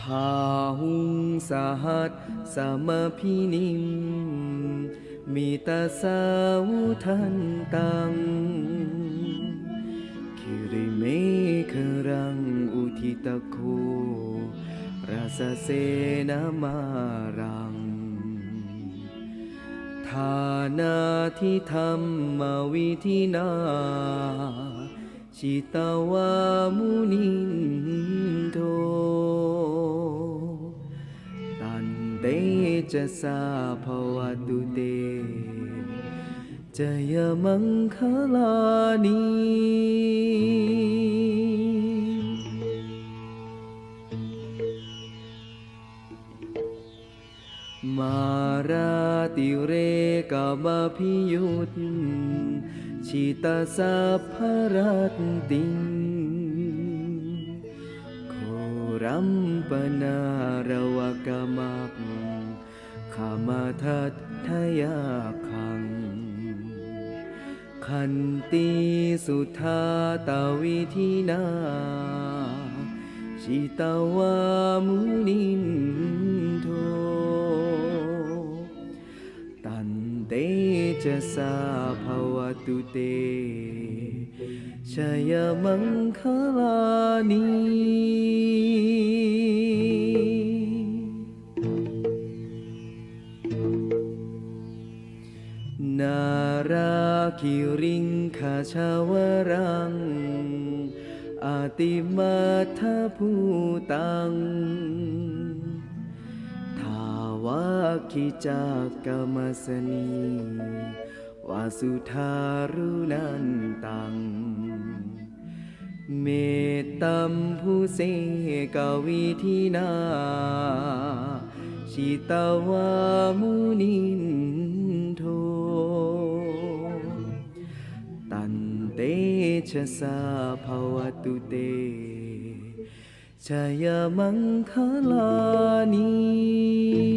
พาหุงสหัสสมพินิม มีตาสาวทันตังคิริเมฆรังอุทิตโคราสเสนามารังทานาทิธรรมวิธินา ชิตาวามุนินโท เตจะสาภวตุเตจยมังคลานีมาราติเรกามพิยุตชิตาสัพพรัตติง รัมปนาระวกามักขามาทัตทยาคัง ขันติสุทาตาวิธินาชิตาวามุนินโท ตันเตจะสาภวตุเตชยมังคลานี คิริงคาชาวรัง อาติมาทาภูตัง ทาวาคิจากรรมสนีวาสุทารุนันตัง เมตตัมผู้เสกวิธินา ชิตาวามุนิ ตันเตชะสาภวตุเตชยมังคลานี